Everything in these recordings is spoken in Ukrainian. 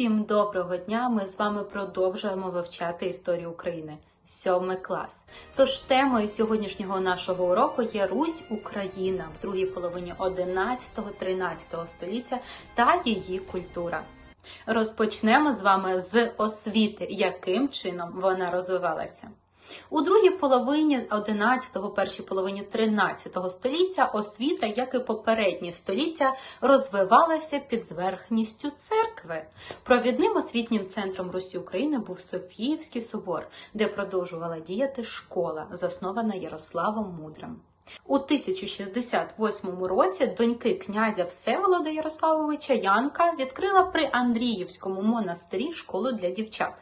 Всім доброго дня! Ми з вами продовжуємо вивчати історію України. Сьомий клас. Тож темою сьогоднішнього нашого уроку є Русь Україна в другій половині 11-13 століття та її культура. Розпочнемо з вами з освіти, яким чином вона розвивалася. У другій половині 11-го, першій половині 13 століття освіта, як і попередні століття, розвивалася під зверхністю церкви. Провідним освітнім центром Русі України був Софіївський собор, де продовжувала діяти школа, заснована Ярославом Мудрим. У 1068 році доньки князя Всеволода Ярославовича Янка відкрила при Андріївському монастирі школу для дівчат.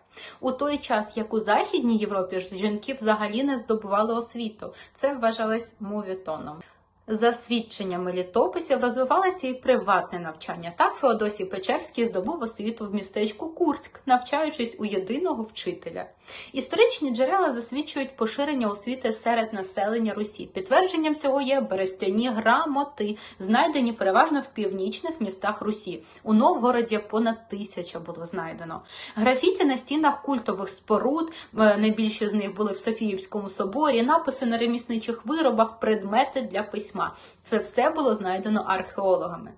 У той час, як у Західній Європі жінки взагалі не здобували освіту, це вважалось мовітоном. За свідченнями літописів розвивалося і приватне навчання. Так Феодосій Печерський здобув освіту в містечку Курськ, навчаючись у єдиного вчителя. Історичні джерела засвідчують поширення освіти серед населення Русі. Підтвердженням цього є берестяні грамоти, знайдені переважно в північних містах Русі. У Новгороді понад тисяча було знайдено. Графіті на стінах культових споруд, е, найбільші з них були в Софіївському соборі, написи на ремісничих виробах, предмети для письма. Це все було знайдено археологами.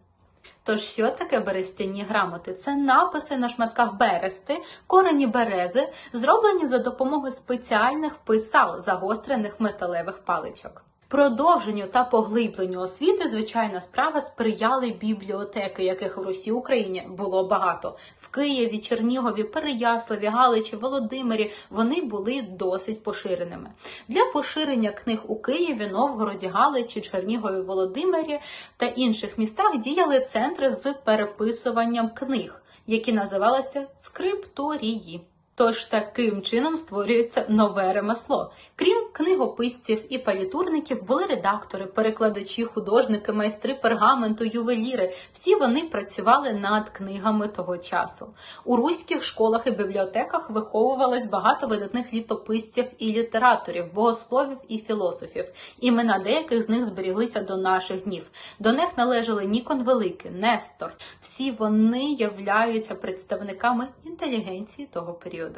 Тож, що таке берестяні грамоти? Це написи на шматках берести, корені берези, зроблені за допомогою спеціальних писал, загострених металевих паличок. Продовженню та поглибленню освіти, звичайна справа, сприяли бібліотеки, яких в Русі Україні було багато. В Києві, Чернігові, Переяславі, Галичі, Володимирі вони були досить поширеними. Для поширення книг у Києві, Новгороді, Галичі, Чернігові, Володимирі та інших містах діяли центри з переписуванням книг, які називалися скрипторії. Тож таким чином створюється нове ремесло. Крім книгописців і палітурників, були редактори, перекладачі, художники, майстри пергаменту, ювеліри. Всі вони працювали над книгами того часу. У руських школах і бібліотеках виховувалось багато видатних літописців і літераторів, богословів і філософів. Імена деяких з них зберіглися до наших днів. До них належали Нікон Великий, Нестор. Всі вони являються представниками інтелігенції того періоду.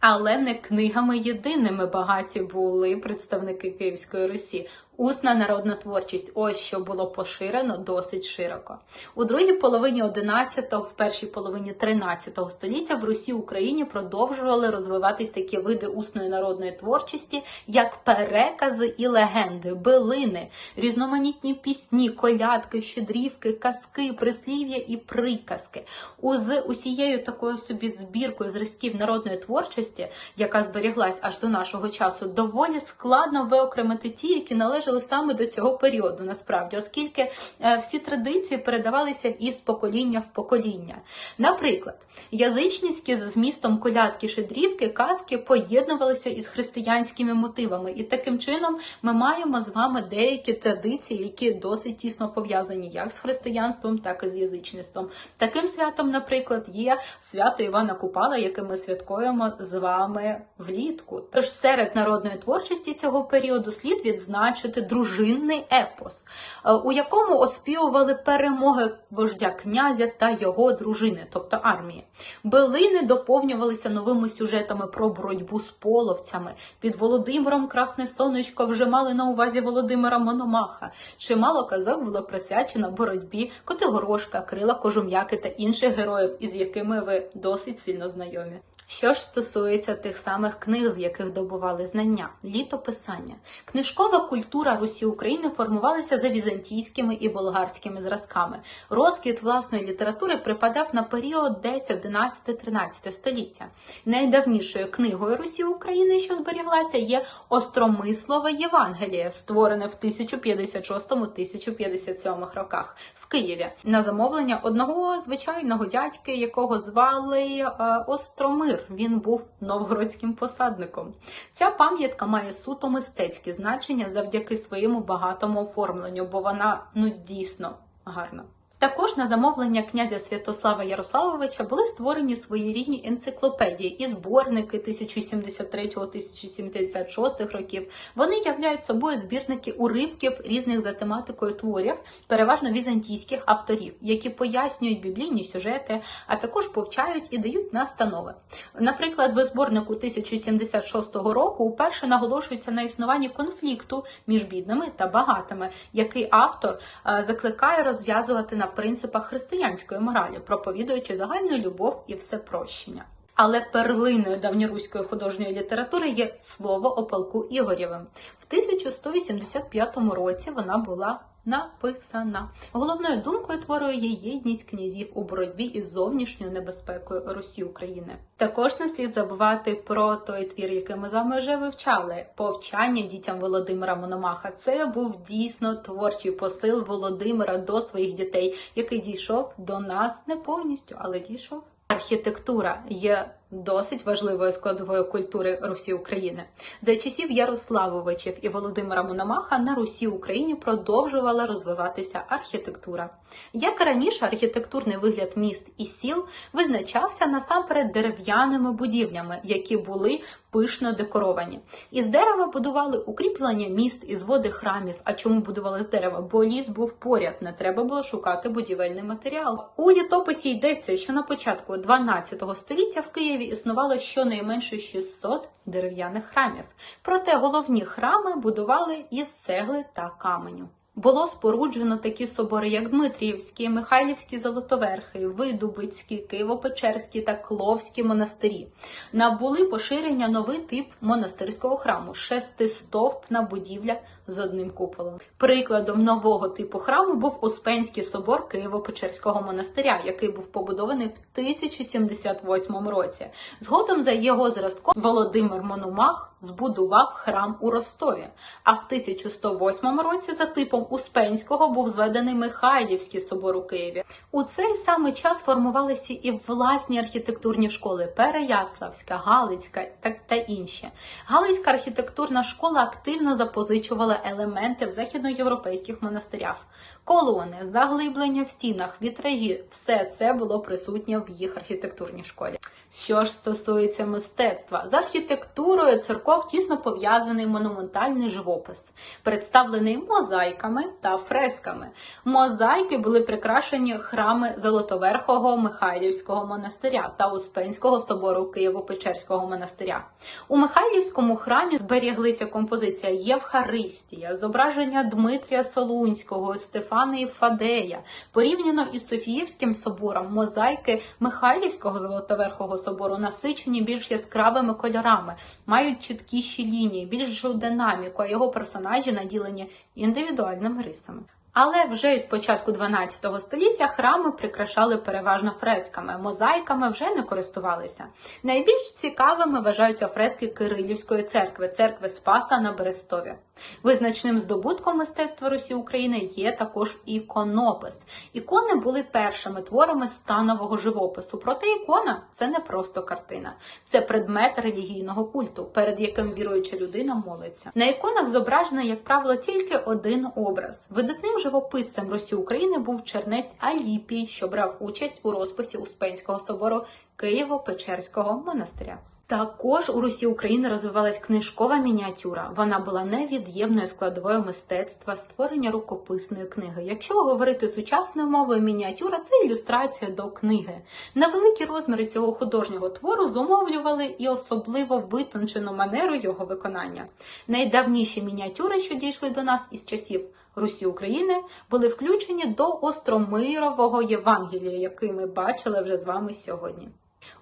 Але не книгами єдиними багаті були представники Київської Русі. Усна народна творчість, ось що було поширено досить широко. У другій половині 11-го, в першій половині 13-го століття в Русі Україні продовжували розвиватись такі види усної народної творчості, як перекази і легенди, билини, різноманітні пісні, колядки, щедрівки, казки, прислів'я і приказки. З усією такою собі збіркою зразків народної творчості, яка зберіглась аж до нашого часу, доволі складно виокремити ті, які належать належали саме до цього періоду, насправді, оскільки е, всі традиції передавалися із покоління в покоління. Наприклад, язичницькі з змістом колядки шедрівки, казки поєднувалися із християнськими мотивами, і таким чином ми маємо з вами деякі традиції, які досить тісно пов'язані як з християнством, так і з язичництвом. Таким святом, наприклад, є свято Івана Купала, яке ми святкуємо з вами влітку. Тож серед народної творчості цього періоду слід відзначити випустити дружинний епос, е, у якому оспівували перемоги вождя князя та його дружини, тобто армії. Билини доповнювалися новими сюжетами про боротьбу з половцями. Під Володимиром Красне Сонечко вже мали на увазі Володимира Мономаха. Чимало казок було присвячено боротьбі Котигорошка, Крила Кожум'яки та інших героїв, із якими ви досить сильно знайомі. Що ж стосується тих самих книг, з яких добували знання, літописання, книжкова культура Русі України формувалася за візантійськими і болгарськими зразками. Розквіт власної літератури припадав на період десь 11-13 століття. Найдавнішою книгою Русі України, що зберіглася, є Остромислове Євангеліє, створене в 1056-1057 роках Києві на замовлення одного звичайного дядьки, якого звали е, Остромир. Він був новгородським посадником. Ця пам'ятка має суто мистецьке значення завдяки своєму багатому оформленню, бо вона ну дійсно гарна. Також на замовлення князя Святослава Ярославовича були створені своєрідні енциклопедії і зборники 1073-1076 років. Вони являють собою збірники уривків різних за тематикою творів, переважно візантійських авторів, які пояснюють біблійні сюжети, а також повчають і дають настанови. Наприклад, в зборнику 1076 року уперше наголошується на існуванні конфлікту між бідними та багатими, який автор е, закликає розв'язувати на принципах християнської моралі, проповідуючи загальну любов і всепрощення. Але перлиною давньоруської художньої літератури є слово о полку Ігорєвим. В 1185 році вона була написана. Головною думкою твору є єдність князів у боротьбі із зовнішньою небезпекою Русі України. Також не слід забувати про той твір, який ми з вами вже вивчали повчання дітям Володимира Мономаха. Це був дійсно творчий посил Володимира до своїх дітей, який дійшов до нас не повністю, але дійшов. Архітектура є досить важливою складовою культури Русі України. За часів Ярославовичів і Володимира Мономаха на Русі Україні продовжувала розвиватися архітектура. Як і раніше, архітектурний вигляд міст і сіл визначався насамперед дерев'яними будівлями, які були пишно декоровані. Із дерева будували укріплення міст і зводи храмів. А чому будували з дерева? Бо ліс був поряд, не треба було шукати будівельний матеріал. У літописі йдеться, що на початку 12 століття в Києві існувало щонайменше 600 дерев'яних храмів. Проте головні храми будували із цегли та каменю. Було споруджено такі собори, як Дмитріївський, Михайлівський Золотоверхий, Видубицький, Києво-Печерський та Кловські монастирі. Набули поширення новий тип монастирського храму шестистовпна будівля з одним куполом. Прикладом нового типу храму був Успенський собор Києво-Печерського монастиря, який був побудований в 1078 році. Згодом за його зразком Володимир Мономах збудував храм у Ростові. А в 1108 році за типом Успенського був зведений Михайлівський собор у Києві. У цей самий час формувалися і власні архітектурні школи Переяславська, Галицька та, інші. Галицька архітектурна школа активно запозичувала елементи в західноєвропейських монастирях. Колони, заглиблення в стінах, вітражі все це було присутнє в їх архітектурній школі. Що ж стосується мистецтва, з архітектурою церков тісно пов'язаний монументальний живопис, представлений мозаїками та фресками. Мозаїки були прикрашені храми Золотоверхого Михайлівського монастиря та Успенського собору Києво-Печерського монастиря. У Михайлівському храмі зберіглися композиція Євхаристія, зображення Дмитрія Солунського, Стефана Фадея. Порівняно із Софіївським собором, мозаїки Михайлівського Золотоверхого собору насичені більш яскравими кольорами, мають чіткіші лінії, більшу динаміку, а його персонажі наділені індивідуальними рисами. Але вже із початку 12 століття храми прикрашали переважно фресками, мозаїками вже не користувалися. Найбільш цікавими вважаються фрески Кирилівської церкви, церкви Спаса на Берестові. Визначним здобутком мистецтва Русі України є також іконопис. Ікони були першими творами станового живопису. Проте ікона це не просто картина, це предмет релігійного культу, перед яким віруюча людина молиться. На іконах зображено, як правило, тільки один образ. Видатним живописцем Русі України був чернець Аліпій, що брав участь у розписі Успенського собору Києво-Печерського монастиря. Також у Русі України розвивалась книжкова мініатюра. Вона була невід'ємною складовою мистецтва створення рукописної книги. Якщо говорити сучасною мовою, мініатюра це ілюстрація до книги. Невеликі розміри цього художнього твору зумовлювали і особливо витончену манеру його виконання. Найдавніші мініатюри, що дійшли до нас із часів. Русі України були включені до Остромирового Євангелія, який ми бачили вже з вами сьогодні.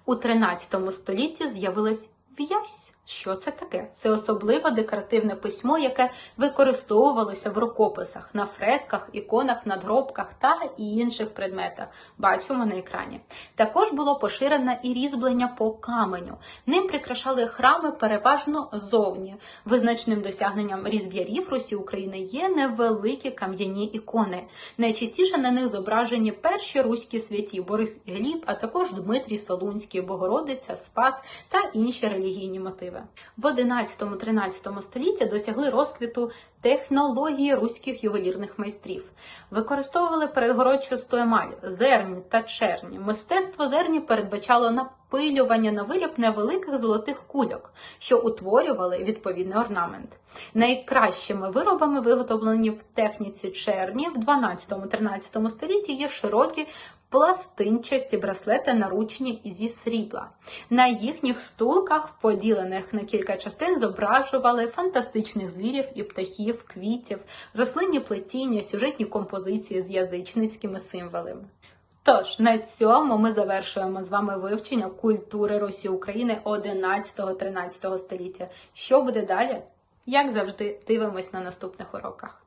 У 13 столітті з'явилась в'язь. Що це таке? Це особливо декоративне письмо, яке використовувалося в рукописах, на фресках, іконах, надгробках та інших предметах. Бачимо на екрані. Також було поширене і різьблення по каменю. Ним прикрашали храми переважно зовні. Визначним досягненням різб'ярів Русі України є невеликі кам'яні ікони. Найчастіше на них зображені перші руські святі Борис Гліб, а також Дмитрій Солунський, Богородиця, Спас та інші релігійні мотиви. Мотиви. В 11-13 столітті досягли розквіту технології руських ювелірних майстрів. Використовували перегородчасту емаль, зерні та черні. Мистецтво зерні передбачало напилювання на виріб невеликих золотих кульок, що утворювали відповідний орнамент. Найкращими виробами, виготовлені в техніці черні в 12-13 столітті, є широкі пластинчасті браслети наручні зі срібла. На їхніх стулках, поділених на кілька частин, зображували фантастичних звірів і птахів, квітів, рослинні плетіння, сюжетні композиції з язичницькими символами. Тож на цьому ми завершуємо з вами вивчення культури Русі України 11-13 століття. Що буде далі? Як завжди, дивимось на наступних уроках.